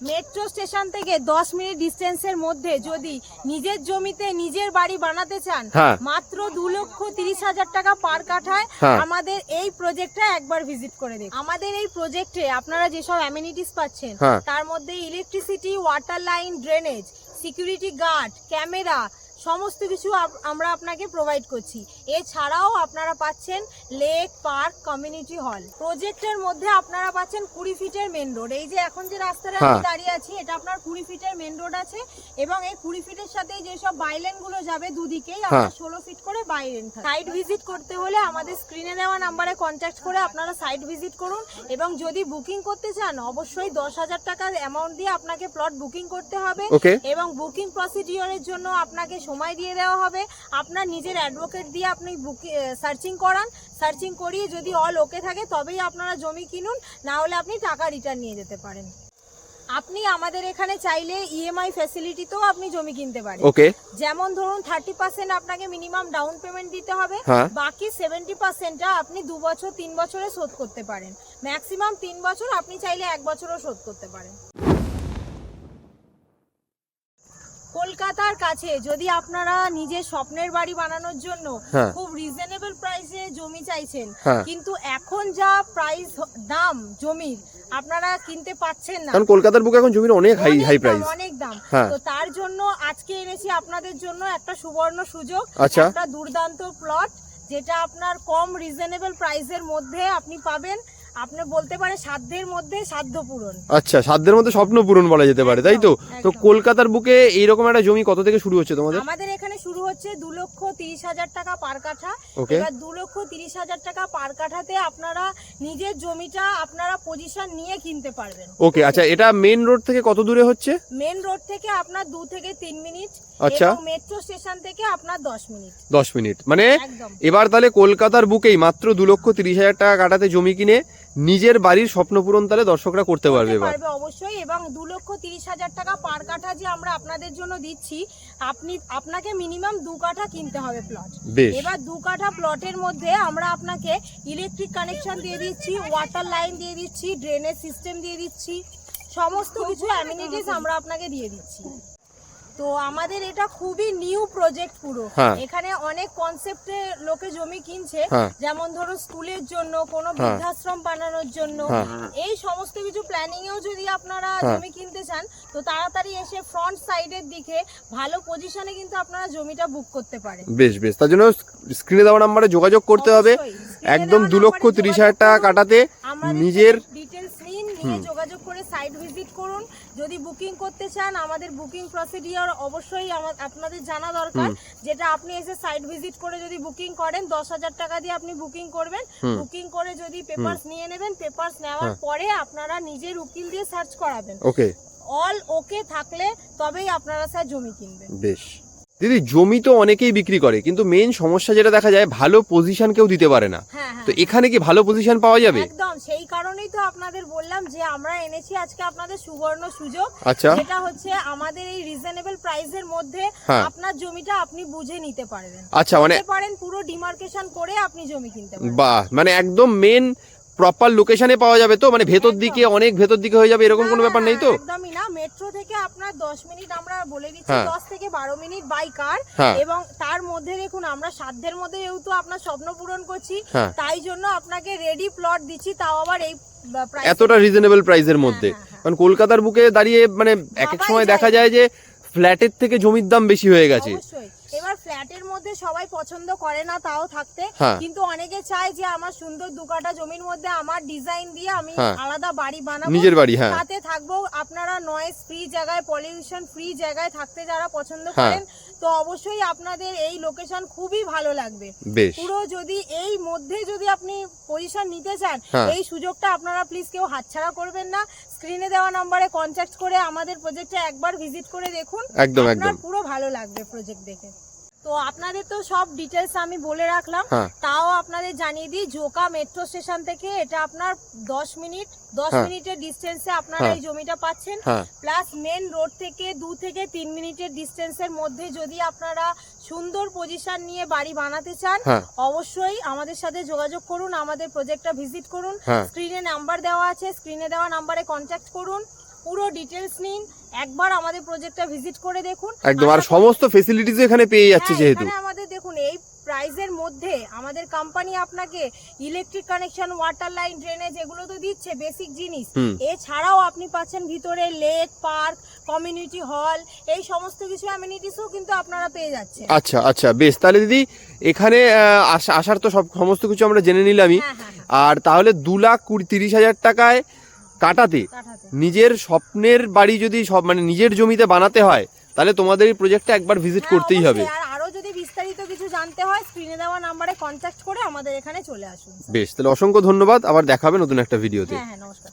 Metro station থেকে দশ minute ডিস্টেন্সের মধ্যে যদি নিজের জমিতে নিজের বাড়ি বানাতে চান হ্যাঁ। মাত্র দু লক্ষ তিরিশ হাজার টাকা পার কাঠায় হ্যাঁ। আমাদের এই প্রজেক্টটা একবার ভিজিট করে দিন আমাদের এই প্রজেক্টে আপনারা যেসব অ্যামিনিটিস পাচ্ছেন হ্যাঁ। তার মধ্যে electricity water line drainage security guard camera সমস্ত কিছু আমরা আপনাকে প্রোভাইড করছি। এছাড়াও আপনারা পাচ্ছেন লেক পার্ক কমিউনিটি হল প্রজেক্টের মধ্যে আপনারা পাচ্ছেন কুড়ি ফিটের মেন রোড এই যে এখন যে রাস্তাটা আমি হ্যাঁ। দাঁড়িয়ে আছি এটা আপনার কুড়ি ফিটের মেন রোড আছে এবং এই কুড়ি ফিটের সাথে যেসব বাইলেনগুলো যাবে দুদিকেই আপনার হ্যাঁ। ষোলো ফিট করে বাইলেন সাইট ভিজিট করতে হলে আমাদের স্ক্রিনে দেওয়া নাম্বারে কন্ট্যাক্ট করে আপনারা সাইট ভিজিট করুন এবং যদি বুকিং করতে চান অবশ্যই দশ হাজার টাকার অ্যামাউন্ট দিয়ে আপনাকে প্লট বুকিং করতে হবে এবং বুকিং প্রসিডিওরের জন্য আপনাকে সময় দিয়ে দেওয়া হবে। আপনার নিজের অ্যাডভোকেট দিয়ে আপনি বুকিং সার্চিং করান। সার্চিং করিয়ে যদি অল ওকে থাকে তবেই আপনারা জমি কিনুন। না হলে আপনি টাকা রিটার্ন নিয়ে যেতে পারেন। আপনি আমাদের এখানে চাইলে ইএমআই ফ্যাসিলিটিতেও আপনি জমি কিনতে পারেন। ওকে যেমন ধরুন থার্টি পার্সেন্ট আপনাকে মিনিমাম ডাউন পেমেন্ট দিতে হবে। হ্যাঁ। বাকি সেভেন্টি পার্সেন্টটা আপনি দু বছর তিন বছরে শোধ করতে পারেন। ম্যাক্সিমাম তিন বছর আপনি চাইলে এক বছরও শোধ করতে পারেন। কলকাতার কাছে যদি আপনারা নিজের স্বপ্নের বাড়ি বানানোর জন্য হ্যাঁ। খুব রিজনেবল প্রাইসে জমি চাইছেন হ্যাঁ। কিন্তু এখন যা প্রাইস দাম জমির আপনারা কিনতে পাচ্ছেন না কারণ কলকাতার বুকে এখন জমির অনেক হাই হাই প্রাইস অনেক দাম হ্যাঁ। তো তার জন্য আজকে এনেছি আপনাদের জন্য একটা সুবর্ণ সুযোগ আচ্ছা। একটা দুর্দান্ত প্লট যেটা আপনার কম রিজনেবল প্রাইসের মধ্যে আপনি পাবেন আপনি বলতে পারে সাধ্যের মধ্যে সাধ্য পূরণ। আচ্ছা সাধ্যের মধ্যে স্বপ্ন পূরণ বলা যেতে পারে তাই তো? তো কলকাতার বুকে এইরকম একটা জমি কত থেকে শুরু হচ্ছে তোমাদের? আমাদের শুরু হচ্ছে দু লক্ষ তিরিশ হাজার টাকা পার কাঠা। এবার দু লক্ষ তিরিশ হাজার টাকা পার কাঠাতে আপনারা নিজের জমিটা আপনারা পজিশন নিয়ে কিনতে পারবেন। ওকে আচ্ছা এটা মেন রোড থেকে কত দূরে হচ্ছে? মেন রোড থেকে আপনার দু থেকে তিন মিনিট আচ্ছা। মেট্রো স্টেশন থেকে আপনার দশ মিনিট দশ মিনিট মানে এবার তাহলে কলকাতার বুকেই মাত্র দু লক্ষ তিরিশ হাজার টাকা কাটাতে জমি কিনে নিজের বাড়ির স্বপ্ন পূরণ তাহলে দর্শকরা করতে পারবে পারবে অবশ্যই এবং দু লক্ষ তিরিশ হাজার টাকা পার কাঠা যে আমরা আপনাদের জন্য দিচ্ছি আপনি আপনাকে মিনিমাম দু কাঠা কিনতে হবে প্লট এবার দু কাঠা প্লটের মধ্যে আমরা আপনাকে ইলেকট্রিক কানেকশন দিয়ে দিচ্ছি ওয়াটার লাইন দিয়ে দিচ্ছি ড্রেনেজ সিস্টেম দিয়ে দিচ্ছি সমস্ত কিছু অ্যামিনিটিস আমরা আপনাকে দিয়ে দিচ্ছি। তো আমাদের এটা খুবই নিউ প্রজেক্ট পুরো হ্যাঁ। এখানে অনেক কনসেপ্টে লোকে জমি কিনছে হ্যাঁ। যেমন ধরো স্কুলের জন্য কোনো হ্যাঁ। বৃদ্ধাশ্রম বানানোর জন্য। এই সমস্ত কিছু প্ল্যানিং এও যদি আপনারা। জমি কিনতে চান তো তাড়াতাড়ি এসে ফ্রন্ট সাইডের দিকে ভালো পজিশনে কিন্তু আপনারা জমিটা বুক করতে পারেন বেশ বেশ তার জন্য স্ক্রিনে দেওয়া নাম্বারে যোগাযোগ করতে হবে একদম দু লক্ষ তিরিশ হাজার টাকা কাটাতে নিজের ডিটেলস নিন নিয়ে সাইট ভিজিট করুন। যদি বুকিং করতে চান আমাদের বুকিং প্রসিডিওর অবশ্যই আপনাদের জানা দরকার। যেটা আপনি এসে সাইট ভিজিট করে যদি বুকিং করেন দশ হাজার টাকা দিয়ে আপনি বুকিং করবেন। বুকিং করে যদি পেপারস নিয়ে নেবেন পেপারস নেওয়ার হ্যাঁ। পরে আপনারা নিজের উকিল দিয়ে সার্চ করাবেন। ওকে। অল ওকে থাকলে তবেই আপনারা স্যার জমি কিনবেন। বেশ। দিদি জমি তো অনেকেই বিক্রি করে কিন্তু মেন সমস্যা যেটা দেখা যায় ভালো পজিশন কেউ দিতে পারে না। হ্যাঁ হ্যাঁ। তো এখানে কি ভালো পজিশন পাওয়া যাবে? একদম সেই কারণেই তো আপনাদের বললাম যে আমরা এনেছি আজকে আপনাদের সুবর্ণ সুযোগ। আচ্ছা। যেটা হচ্ছে আমাদের এই রিজনেবল প্রাইসের মধ্যে হ্যাঁ। আপনার জমিটা আপনি বুঝে নিতে পারবেন। আচ্ছা মানে পারেন পুরো ডিমার্কেশন করে আপনি জমি কিনতে পারেন বাহ! মানে একদম মেন প্রপার লোকেশনে পাওয়া যাবে তো মানে ভেতর দিকে অনেক ভেতর দিকে হয়ে যাবে এরকম কোনো ব্যাপার নেই তো একদমই না মেট্রো থেকে আপনার 10 মিনিট আমরা বলে দিচ্ছি হ্যাঁ। 10 থেকে 12 মিনিট বাই কার হ্যাঁ। এবং তার মধ্যে দেখুন আমরা সাধ্যের মধ্যে যেহেতু আপনার স্বপ্ন পূরণ করছি হ্যাঁ। তাই জন্য আপনাকে রেডি প্লট দিচ্ছি তাও আবার এই এতটা রিজনেবল প্রাইসের মধ্যে হ্যাঁ, হ্যাঁ। কারণ কলকাতার বুকে দাঁড়িয়ে মানে এক এক সময় দেখা যায় যে ফ্ল্যাটের থেকে জমির দাম বেশি হয়ে গেছে এবার ফ্ল্যাটের মধ্যে সবাই পছন্দ করে না তাও থাকতে হ্যাঁ। কিন্তু অনেকে চায় যে আমার সুন্দর দু কাঠা জমির মধ্যে আমার ডিজাইন দিয়ে আমি হ্যাঁ। আলাদা বাড়ি বানাবো নিজের বাড়ি, হ্যাঁ। তাতে থাকব আপনারা নয়েজ ফ্রি জায়গায় পলিউশন ফ্রি জায়গায় থাকতে যারা পছন্দ হ্যাঁ। করেন তো অবশ্যই আপনাদের এই লোকেশন খুবই ভালো লাগবে। পুরো যদি এই মধ্যে যদি আপনি পজিশন নিতে চান হ্যাঁ। এই সুযোগটা আপনারা প্লিজ কেউ হাতছাড়া করবেন না। স্ক্রিনে দেওয়া নম্বরে কন্ট্যাক্ট করে আমাদের প্রজেক্টে একবার ভিজিট করে দেখুন। একদম, একদম। পুরো ভালো লাগবে প্রজেক্ট দেখে। তো আপনাদের তো সব ডিটেলস আমি বলে রাখলাম হ্যাঁ। তাও আপনাদের জানিয়ে দিই জোকা মেট্রো স্টেশন থেকে এটা আপনার 10 মিনিট 10 হ্যাঁ। মিনিটের ডিস্টেন্সে আপনারা হ্যাঁ। এই জমিটা পাচ্ছেন হ্যাঁ। প্লাস মেন রোড থেকে দু থেকে তিন মিনিটের ডিস্টেন্সের মধ্যে যদি আপনারা সুন্দর পজিশন নিয়ে বাড়ি বানাতে চান হ্যাঁ। অবশ্যই আমাদের সাথে যোগাযোগ করুন আমাদের প্রজেক্টটা ভিজিট করুন হ্যাঁ। স্ক্রিনে নাম্বার দেওয়া আছে স্ক্রিনে দেওয়া নাম্বারে কন্ট্যাক্ট করুন পুরো ডিটেলস নিন একবার আমাদের প্রজেক্টটা ভিজিট করে দেখুন। একদম আর সমস্ত ফেসিলিটিস এখানে পেয়ে যাচ্ছে হ্যাঁ, যেহেতু। এখানে আমাদের দেখুন এই প্রাইজের মধ্যে আমাদের কোম্পানি আপনাকে electric connection water line drainage এগুলো তো দিচ্ছে বেসিক জিনিস। এছাড়াও আপনি পাচ্ছেন ভিতরে লেক পার্ক কমিউনিটি হল এই সমস্ত কিছু অ্যামিনিটিসও কিন্তু আপনারা পেয়ে যাচ্ছেন। আচ্ছা আচ্ছা বেশ। তাহলে দিদি এখানে আসার তো সব সমস্ত কিছু আমরা জেনে নিলামই। হ্যাঁ হ্যাঁ। আর তাহলে দু লাখ কুড়ি তিরিশ হাজার টাকায় কাটাতে। নিজের স্বপ্নের বাড়ি যদি সব মানে নিজের জমিতে বানাতে হয় তাহলে তোমাদের এই প্রজেক্টটা একবার ভিজিট হ্যাঁ, করতেই হবে। আরও যদি বিস্তারিত কিছু জানতে হয় স্ক্রিনে দেওয়া নম্বরে কন্ট্যাক্ট করে আমাদের এখানে চলে আসুন বেশ তাহলে অসংখ্য ধন্যবাদ। আবার দেখাবে নতুন একটা ভিডিওতে হ্যাঁ হ্যাঁ নমস্কার।